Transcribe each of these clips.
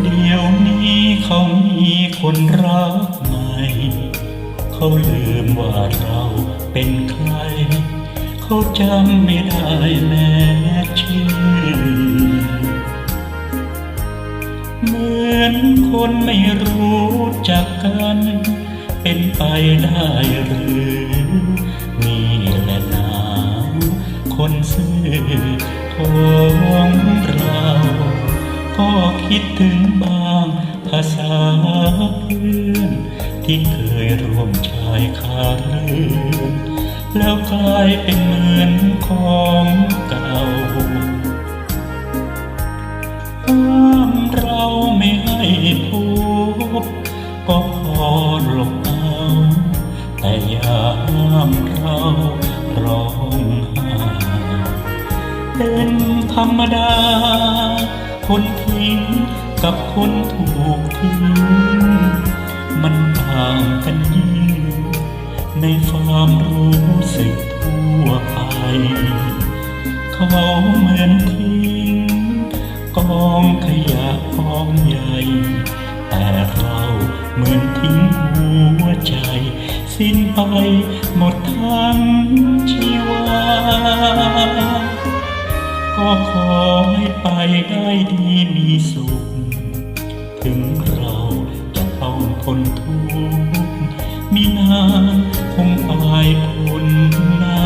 เดี๋ยวนี้เขามีคนรักใหม่ เขาลืมว่าเราเป็นใคร เขาจำไม่ได้แม้ชื่อ เหมือนคนไม่รู้จักกัน เป็นไปได้หรือนี่แหละนาคนซื่อของเรา ก็คิดถึงบางภาษาเพื่อน ที่เคยร่วมชายคาเรือนแล้วกลายเป็นเหมือนของเก่าห้ามเราไม่ให้พบก็พอหลบเอา แต่อย่าห้ามเราร้องไห้เป็นธรรมดา คนทิ้งกับคนถูกทิ้ง มันต่างกันยิ่ง ในความรู้สึกทั่วไป เขาเหมือนทิ้งกองขยะกองใหญ่ แต่เราเหมือนทิ้งหัวใจ สิ้นไปหมดทั้งชีวา ก็ขอให้ไปได้ดีมีสุข ถึงเราจะต้องทนทุกข์มีนานคงตายพ้นหน้า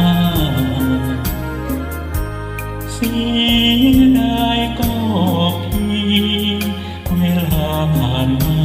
เสียดายก็พียงเวลาผ่านมา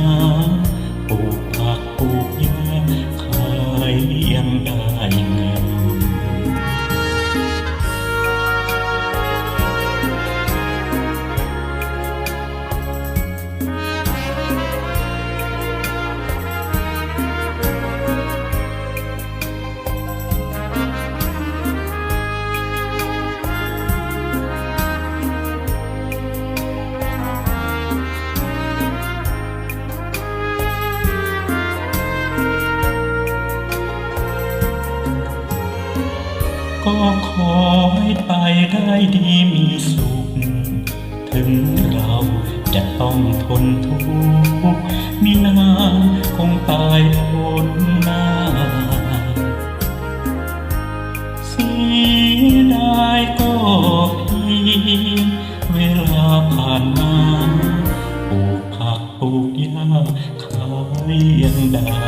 ็ขอให้ไปได้ดีมีสุข ถึงเราจะต้องทนทุกข์มีนานคงตายทนหน้าเสียดายก็พี่เวลาผ่านมาปลูกผักปลูกหญ้าขายยังได้